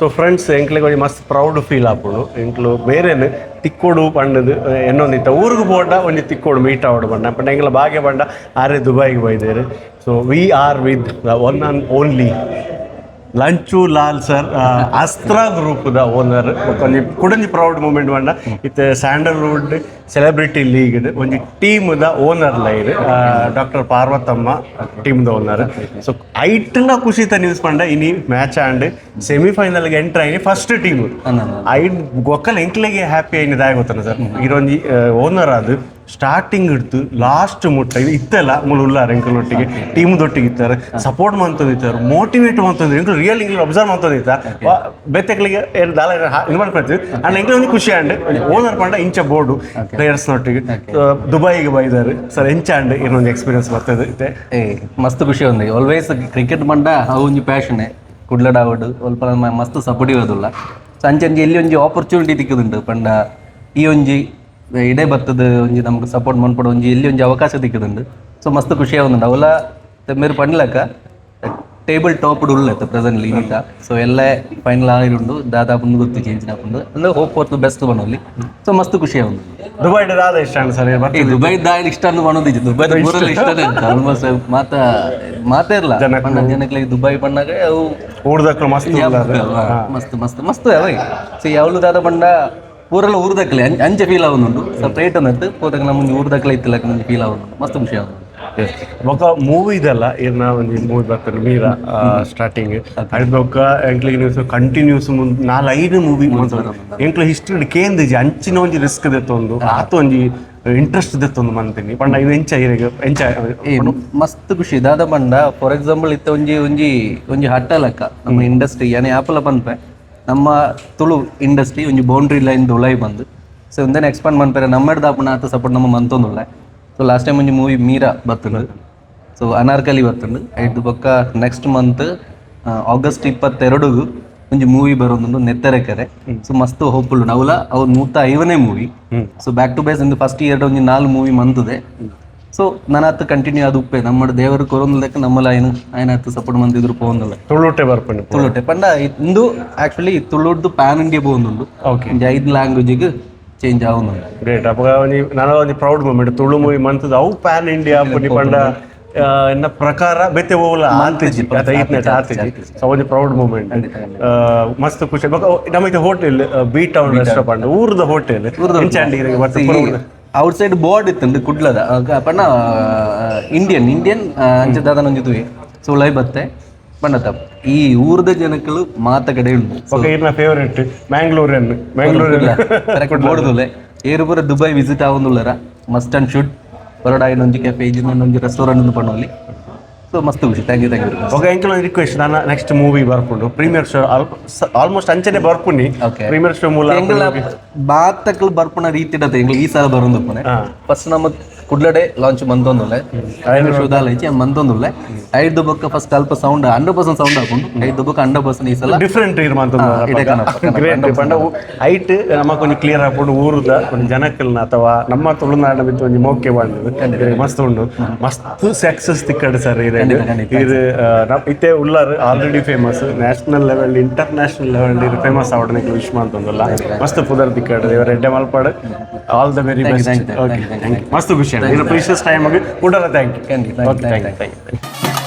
So friends ಎಂಕ್ಲೆಗ್ ಒಂಜಿ ಮಸ್ತ್ ಪ್ರೌಡ್ ಫೀಲ್ ಆಪುಂಡು. ಎಂಕ್ಲು ಬೇರೆನೆ ತಿಕ್ಕೋಡು ಪಂಡದು ಎನ್ನೊಂದಿತ್ತ ಊರಿಗೆ ಬೋಡ ಒಂಜಿ ತಿಕ್ಕೋಡು ಮೀಟ್ ಆವಡು ಬಂಡ ಪಂಡ ಎಂಗ್ಲ ಭಾಗ್ಯ ಬಂಡ ಆರೆ ದುಬೈಗೆ ಬೈದೇರು. So we are with one and only Lanchu Lal sir Astra ಗ್ರೂಪ್ದ owner ಒಂಜಿ ಕುಡಂಜಿ ಪ್ರೌಡ್ ಮೂಮೆಂಟ್ ಪಂಡ ಇತ್ತೆ ಸ್ಯಾಂಡಲ್ವುಡ್ ಸೆಲೆಬ್ರಿಟಿ ಲೀಗ್ ಒಂಜಿ ಟೀಮ್ದ ಓನರ್ ಲೈರ್ ಡಾಕ್ಟರ್ ಪಾರ್ವತಮ್ಮ ಟೀಮ್ದ ಓನರ್ ಸೊ ಐಟ್ನ ಖುಷಿತ ನ್ಯೂಸ್ ಪಂಡ ಇನಿ ಮ್ಯಾಚ್ ಆಂಡ್ ಸೆಮಿಫೈನಲ್ಗೆ ಎಂಟರ್ ಆಯ್ನಿ ಫಸ್ಟ್ ಟೀಮ್ ಐಟ್ ಗೊಕ್ಕಲ್ ಎಂಕ್ಲೆಗೆ ಹ್ಯಾಪಿ ಆಯ್ನಿದ ಗೊತ್ತಲ್ಲ ಸರ್. ಇರೊಂಜಿ ಓನರ್ ಅದು ಸ್ಟಾರ್ಟಿಂಗ್ ಹಿಡ್ದು ಲಾಸ್ಟ್ ಮುಟ್ಟ ಇದು ಇತ್ತಲ್ಲ ಮುಳು ಉಲ್ಲಾರ ಎಂಕಲೊಟ್ಟಿಗೆ ಟೀಮ್ ದೊಟ್ಟಿಗೆ ಇತ್ತಾರೆ ಸಪೋರ್ಟ್ ಮಾಡ್ತಾರೆ ಮೋಟಿವೇಟ್ ಮಾಡ್ತಾರೆ ಎಂಕಲ್ ರಿಯಲ್ ಇಂಗ್ಲಿ ಅಬ್ಸರ್ವ್ ಮಾಡ್ತಾರೆ ಬೆತ್ತಕ್ಲಿಗೆ ಏನು ದಾಲ ಇದು ಮಾಡ್ಕೊಳ್ತೀವಿ ಅಂಡ್ ಎಂಕಲ್ ಒಂದು ಖುಷಿ ಅಂಡ್ ಓನರ್ ಪಂಡ ಇಂಚ ಬೋರ್ಡು ಪ್ಲೇಯರ್ಸ್ ನೊಟ್ಟಿಗೆ ದುಬೈಗೆ ಬೈದಾರೆ. ಸರ್ ಎಂಚ ಅಂಡ್ ಇನ್ನೊಂದು ಎಕ್ಸ್ಪೀರಿಯನ್ಸ್ ಬರ್ತದೆ ಇತ್ತೆ. ಏ ಮಸ್ತ್ ಖುಷಿ ಒಂದು. ಆಲ್ವೇಸ್ ಕ್ರಿಕೆಟ್ ಮಂಡ ಅವು ಒಂಜಿ ಪ್ಯಾಷನ್ ಕುಡ್ಲಡ ಆವಡ್ ಒಲ್ಪ ಮಸ್ತ್ ಸಪೋರ್ಟ್ ಇರೋದಿಲ್ಲ. ಸೊ ಅಂಚೆ ಅಂಚೆ ಎಲ್ಲಿ ಒಂಜಿ ಆಪರ್ಚುನಿಟಿ ತಿಕ್ಕದುಂಡು ಪಂಡ ಈ ಒಂಜಿ ಇಡೇ ಬರ್ತದ ಒಂಜಿ ನಮ್ಗೆ ಸಪೋರ್ಟ್ ಮಾಡ್ಪಡ ಒಂಜಿ ಇಲ್ಲಿ ಒಂದು ಅವಕಾಶ ದಿಕ್ಕದುಂಡು ಸೊ ಮಸ್ತ್ ಖುಷಿ ಆವೊಂದುಂಡು ಅವಲ ತೆಮ್ಮೇರು ಪಂಡ್ಲಕ ಟೇಬಲ್ ಟಾಪ್ ಉಳ್ಳೈತೆ ಪ್ರೆಸೆಂಟ್ ಈಗ ಸೊ ಎಲ್ಲ ಫೈನಲ್ ಆಗಿರುಂಡು ದಾದಾಪುಂಡು ಗೊತ್ತು ಚೇಂಜ್ ಹಾಕೊಂಡು ಅಂದ್ರೆ ಹೋಪ್ ಹೊತ್ತು ಬೆಸ್ಟ್ ಬನ್ನೋಲಿ ಸೊ ಮಸ್ತ್ ಖುಷಿ ಆವೊಂದು ದುಬೈ ಸರ್ ದುಬೈ ದಾಯಲ್ ಇಷ್ಟ ಅನ್ನು ಬನ್ನೋದಿಜ್ಜು ದುಬೈ ಮಾತ ಮಾತೇ ಇರಲ್ಲ ಜನಕ್ಕೆ. ದುಬೈ ಬಣ್ಣಾಗ ಅವು ಮಸ್ತ್ ಮಸ್ತ್ ಮಸ್ತ್ ಮಸ್ತ್ ಸೊ ಯಾವಲು ದಾದಾ ಬಂಡ ಊರೆಲ್ಲ ಊರ್ದಕ್ಕಲೆ ಅಂಚೆ ಫೀಲ್ ಆಗುದುಂಡು ಸ್ವಲ್ಪ ರೇಟ್ ಅನ್ನದ್ದು ಹೋದಾಗ ನಮಗೆ ಊರ್ದಕ್ಕಲೆ ಇತ್ತಿಲ್ಲಕ್ಕೆ ಮುಂದೆ ಫೀಲ್ ಆಗುದು ಮಸ್ತ್ ಖುಷಿ ಆಗುದು. ಬೊಕ್ಕ ಮೂವಿ ಇದೆಲ್ಲ ಇರ್ನ ಒಂಜಿ ಮೂವಿ ಬರ್ತದೆ ಮೀರ ಸ್ಟಾರ್ಟಿಂಗ್ ಅದ್. ಬೊಕ್ಕ ಎಂಕ್ಲಿಗೆ ಕಂಟಿನ್ಯೂಸ್ ಮುಂದ್ ನಾಲ್ ಐದು ಮೂವಿ ಎಂಕ್ಲ ಹಿಸ್ಟ್ರಿ ಕೇಂದ್ರಿಜಿ ಅಂಚಿನ ಒಂಜಿ ರಿಸ್ಕ್ ದೆತ್ತೊಂದು ಆತ ಒಂಜಿ ಇಂಟ್ರೆಸ್ಟ್ ದೆತ್ತೊಂದು ಮಂತಿನಿ. ಪಂಡ ಇದು ಎಂಚ ಇರಗ ಎಂಚ ಮಸ್ತ್ ಖುಷಿ. ದಾದ ಪಂಡ ಫಾರ್ ಎಕ್ಸಾಂಪಲ್ ಇತ್ತ ಒಂಜಿ ಒಂಜಿ ಒಂಜಿ ಹಟ್ಟ ಲೆಕ್ಕ. ನಮ್ಮ ಇಂಡಸ್ಟ್ರಿ ಯಾನೆ ಆಪಲ ಬಂದ್ಪೆ. ನಮ್ಮ ತುಳು ಇಂಡಸ್ಟ್ರಿ ಒಂಜಿ ಬೌಂಡ್ರಿ ಲೈನ್ ಉಳೈ ಬಂದು. ಸೊ ಒಂದೇನೆ ಎಕ್ಸ್ಪಾಂಡ್ ಮನ್ಪೆರೆ ನಮ್ಮಡ್ ದಾಪನ ಆತ ಸಪೋರ್ಟ್ ನಮ್ಮ ಮಂತೊಂದುಲ್ಲ ಸೊ ಲಾಸ್ಟ್ ಟೈಮ್ ಒಂಜಿ ಮೂವಿ ಮೀರಾ ಬತ್ತುಂಡು. ಸೊ ಅನಾರ್ಕಲಿ ಬತ್ತುಂಡು. ಐದು ಪಕ್ಕ ನೆಕ್ಸ್ಟ್ ಮಂತ್ ಆಗಸ್ಟ್ ಇಪ್ಪತ್ತೆರಡುಗು ಒಂಜಿ ಮೂವಿ ಬರೋದೊಂದು ನೆತ್ತರೆಕೆರೆ. ಸೊ ಮಸ್ತ್ ಹೋಪ್ಫುಲ್ ನವಲ ಅವ್ರು ನೂತ ಐವನೇ movie so back to base into first year ಒಂಜಿ ನಾಲ್ ಮೂವಿ ಮಂತದೆ. ಸೊ ನನ್ನ ಹತ್ತು ಕಂಟಿನ್ಯೂ ಅದು ಉಪ್ಪೆ. ನಮ್ಮ ದೇವರು ಕೊರೋನದಕ್ಕೆ ನಮ್ಮಲ್ಲ ಏನು ಆಯ್ನ ಹತ್ತು ಸಪೋರ್ಟ್ ಮಂದಿದ್ರು ಪೋಂದಲ್ಲ ತುಳುಟೆ ಬರ್ಪಂಡು ತುಳುಟೆ. ಪಂಡ ಇಂದು ಆಕ್ಚುಲಿ ತುಳುಡ್ದು ಪ್ಯಾನ್ ಇಂಡಿಯಾ ಪೋಂದುಂಡು ಓಕೆ ಐದು ಲ್ಯಾಂಗ್ವೇಜಿಗೆ ಚೇಂಜ್ ಆವೊಂದುಂಡು ಗ್ರೇಟ್ ಅಪ್ಪ ನಾನು ಒಂದು ಪ್ರೌಡ್ ಮೂಮೆಂಟ್ ತುಳು ಮೂವಿ ಮಂತದ ಅವು ಪ್ಯಾನ್ ಇಂಡಿಯಾ ಪುನಿ ಪಂಡ ಎನ್ನ ಪ್ರಕಾರ ಬೆತೆ ಹೋಗಲ್ಲ. ಆತಿಜಿ ಸೊ ಒಂದು ಪ್ರೌಡ್ ಮೂಮೆಂಟ್ ಮಸ್ತ್ ಖುಷಿ. ನಮಗೆ ಹೋಟೆಲ್ ಬಿ ಟೌನ್ ರೆಸ್ಟೋರೆಂಟ್ ಊರ್ದ ಹೋಟೆಲ್ ಊರ್ದ ಔಟ್ ಸೈಡ್ ಬೋರ್ಡ್ ಇತ್ತು ಕುಡ್ಲದ ಪಣ್ಣ ಪಂಡ ಇಂಡಿಯನ್ ಇಂಡಿಯನ್ ಅಂಚೆ ದಾದನ ಒಂಜಿದು ಸೊ ಲೈ ಬತ್ತೆ ಪಂಡ ತಪ್ಪು ಈ ಊರ್ದ ಜನಕ್ಕಳು ಮಾತ ಕಡೆ ಉಂಟು ಓಕೆ ಇರ್ನ ಫೇವರೇಟ್ ಮ್ಯಾಂಗ್ಳೂರ್ ಮ್ಯಾಂಗ್ಳೂರ್ ಕರೆಕ್ಟ್ ಬೋರ್ಡುಲೆ ಏರು ಪೂರ ದುಬೈ ವಿಸಿಟ್ ಆವೊಂದುಲ್ಲರ ಮಸ್ಟ್ ಅಂಡ್ ಶುಡ್ ಹೊರಡ ಇನ್ನೊಂಜಿ ಕೆಫೆ ನಂಜಿ ರೆಸ್ಟೋರೆಂಟ್ ಒಂದು ಪಣ್ಣಲ್ಲಿ ಸೊ ಮಸ್ತ್ ಖುಷಿ thank you thank you okay ಎಂಕಲ್ ಒಂದು ರಿಕ್ವೆಸ್ಟ್ ನಾನು ನೆಕ್ಸ್ಟ್ ಮೂವಿ ಬರ್ಕೊಂಡು ಪ್ರೀಮಿಯರ್ ಶೋ ಆಲ್ಮೋಸ್ಟ್ ಅಂಚನೆ ಬರ್ಪುನಿ ಓಕೆ ಪ್ರೀಮಿಯರ್ ಶೋ ಮೂಲ ಬಾತಕ್ಕಳು ಬರ್ಪುನ ರೀತಿ ಇಡತ್ತೆ ಈ ಸಲ ಬರೋದು. ಫಸ್ಟ್ ನಮ್ಮ ಕುಡ್ಲಡೆ ಲಾಂಚ್ ಮಂತೊಂದುಲ್ಲೆ ಐಚಿ ಮಂತೊಂದುಲ್ಲೆ ಐದು ಬೊಕ್ಕ ಫಸ್ಟ್ ಅಲ್ಪ ಸೌಂಡ್ ಹಂಡ್ರೆಡ್ ಪರ್ಸೆಂಟ್ ಸೌಂಡ್ ಹಾಕೊಂಡು ಐದು ಬೊಕ್ಕ ಹಂಡ್ರೆಡ್ ಪರ್ಸೆಂಟ್ ಈ ಸಲ. ಡಿಫ್ರೆಂಟ್ ಪಂಡ ಹೈಟ್ ನಮ್ಮ ಕೊಂಚ ಕ್ಲಿಯರ್ ಹಾಕೊಂಡು ಊರುದ ಒಂದು ಜನಕ್ಕಲ್ನ ಅಥವಾ ನಮ್ಮ ತುಳುನಾಡಿನ ಬಿತ್ತು ಒಂದು ಮೋಕೆ ಬಂದದು ಮಸ್ತ್ ಉಂಡು ಮಸ್ತ್ ಸಕ್ಸಸ್ ತಿಕ್ಕಡೆ ಸರ್ ಇದು ಇದು. ಇತ್ತೇ ಉಳ್ಳಾರು already famous national level international level ಇದು ಫೇಮಸ್ ಆವಡನಿಗೆ ವಿಶ್ ಮಾಡ್ತಂದಲ್ಲ. ಮಸ್ತ್ ಪುದರ್ ತಿಕ್ಕಡ್. ಇವರು ಎಡ್ಡೆ ಮಲ್ಪಾಡು. All the very best okay ಮಸ್ತ್ ಖುಷಿ ಪ್ರೀಶಿಯಸ್ ಟೈಮ್ ಆಗಿ ಕೂಡ thank you okay thank you thank you